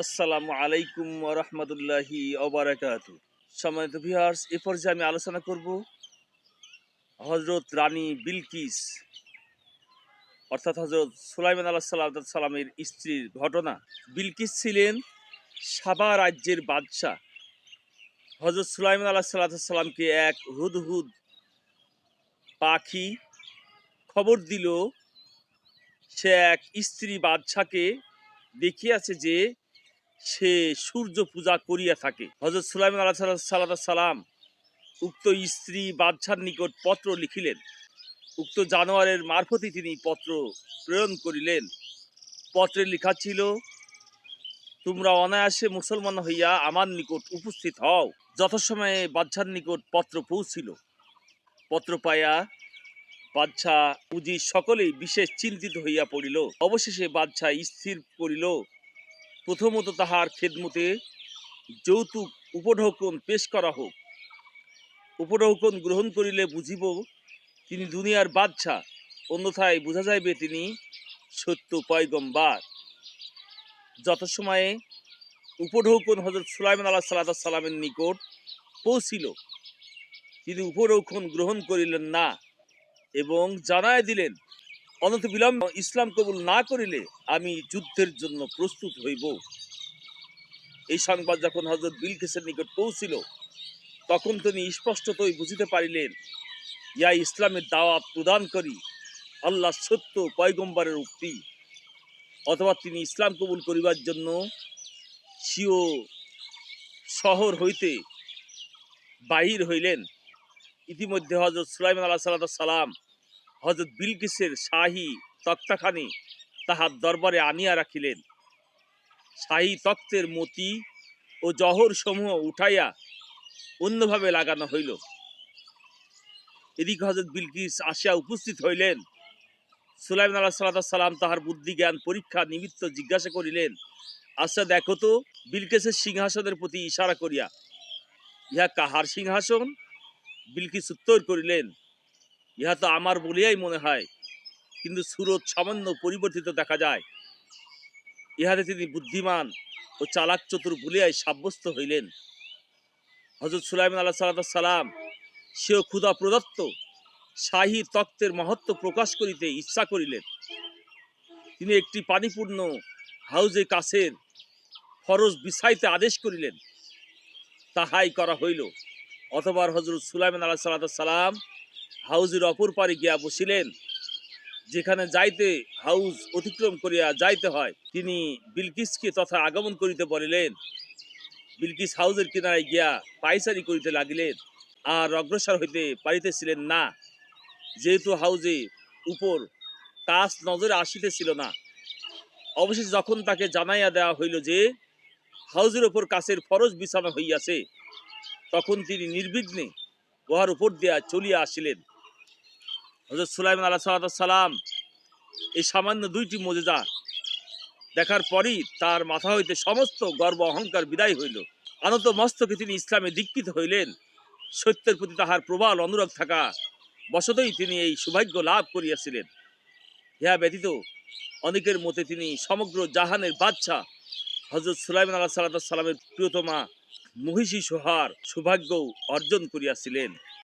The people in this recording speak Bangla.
আসসালামু আলাইকুম রহমতুল্লাহি অবরাকাত সম্মানিত ভিউয়ার্স এ পর্যায়ে আমি আলোচনা করব হজরত রানী বিলকিস, অর্থাৎ হজরত সুলাইমান আল্লাহ সাল্লাহ সাল্লামের স্ত্রীর ঘটনা। বিলকিস ছিলেন সাবা রাজ্যের বাদশাহ। হজরত সুলাইমান আল্লাহ সাল্লাহ সাল্লামকে এক হুদহুদ পাখি খবর দিল। সে এক স্ত্রী বাদশাকে দেখিয়াছে যে সে সূর্য পূজা করিয়া থাকে। হজরত সুলাইমান আল্লাহ সাল্লাহ সাল্লাম উক্ত স্ত্রী বাদশার নিকট পত্র লিখিলেন। উক্ত জানোয়ারের মারফতে তিনি পত্র প্রেরণ করিলেন। পত্রে লেখা ছিল, তোমরা অনায়াসে মুসলমান হইয়া আমার নিকট উপস্থিত হও। যথাসময়ে বাদশার নিকট পত্র পৌঁছিল। পত্র পাইয়া বাদশাহ উজি সকলেই বিশেষ চিন্তিত হইয়া পড়িল। অবশেষে বাদশাহ স্থির করিল। প্রথমত তাহার খেদমতে যৌতুক উপঢৌকন পেশ করা হোক। উপঢৌকন গ্রহণ করিলে বুঝিব, তিনি দুনিয়ার বাদশাহ, অন্যথায় বোঝা যাইবে তিনি সত্য পয়গম্বার। যথাসময়ে উপঢৌকন হজরত সুলাইমান আল্লাহ সাল্লাহ সাল্লামের নিকট পৌঁছিল। তিনি উপঢৌকন গ্রহণ করিলেন না এবং জানায় দিলেন অনত বিলম্ব ইসলাম কবুল না করিলে আমি যুদ্ধের জন্য প্রস্তুত হইব। এই সংবাদ যখন হজরত বিলকেসের নিকট পৌঁছিল, তখন তিনি স্পষ্টতই বুঝিতে পারিলেন, ইয়া ইসলামের দাওয়াত প্রদান করি, আল্লাহ সত্য পয়গম্বরের উক্তি। অথবা তিনি ইসলাম কবুল করিবার জন্য সিও শহর হইতে বাহির হইলেন। ইতিমধ্যে হজরত সুলাইমান আল্লাহ সাল্লাহ সাল্লাম হজরত বিলকিসের শাহী তক্তাখানি তাহার দরবারে আনিয়া রাখিলেন। শাহী তক্তের মতি ও জহর সমূহ উঠাইয়া অন্যভাবে লাগানো হইল। এদিকে হজরত বিলকিস আসিয়া উপস্থিত হইলেন। সুলাইম আল্লাহ সাল্লাহ সাল্লাম তাহার বুদ্ধি জ্ঞান পরীক্ষা নিমিত্ত জিজ্ঞাসা করিলেন আচ্ছা দেখো তো, বিলকিসের সিংহাসনের প্রতি ইশারা করিয়া, ইহা কাহার সিংহাসন? বিলকিস উত্তর করিলেন ইহা তো আমার বলিয়াই মনে হয়। কিন্তু সুরত সামান্য পরিবর্তিত দেখা যায়। ইহাতে তিনি বুদ্ধিমান ও চালাক চতুর বলিয়াই সাব্যস্ত হইলেন। হজরত সুলাইমান আল্লাহ সাল্লাম সেও ক্ষুধা প্রদত্ত শাহী তত্ত্বের মহত্ব প্রকাশ করিতে ইচ্ছা করিলেন। তিনি একটি পানিপূর্ণ হাউজে কাছের ফরজ বিছাইতে আদেশ করিলেন। তাহাই করা হইল। অথবা হজরত সুলাইমান আল্লাহ সাল্লাম হাউজের অপর পারে গিয়া বসিলেন। যেখানে যাইতে হাউজ অতিক্রম করিয়া যাইতে হয়, তিনি বিলকিসকে তথা আগমন করিতে বলিলেন। বিলকিস হাউজের কিনারায় গিয়া পাইচারি করিতে লাগিলেন আর অগ্রসর হইতে পারিতেছিলেন না। যেহেতু হাউজে উপর কাজ নজরে আসিতেছিল না, অবশেষে যখন তাকে জানাইয়া দেওয়া হইল যে হাউজের ওপর কাছের ফরজ বিছানো হইয়াছে, তখন তিনি নির্বিঘ্নে উহার উপর দিয়া চলিয়া আসিলেন। হজরত সুলাইমান আল্লাহ এই সামান্য দুইটি মজেদা দেখার পরই তার মাথা হইতে সমস্ত গর্ব অহংকার বিদায় হইল। আনত মস্তকে তিনি ইসলামে দীক্ষিত হইলেন। সত্যের প্রতি তাহার প্রবল অনুরাগ থাকা বশতই তিনি এই সৌভাগ্য লাভ করিয়াছিলেন। ইহা ব্যতীত অনেকের মতে তিনি সমগ্র জাহানের বাদশাহ হজরত সুলাইমান আল্লাহ সাল্লাহ সাল্লামের প্রিয়তমা মহিষী সোহার সৌভাগ্য অর্জন করিয়াছিলেন।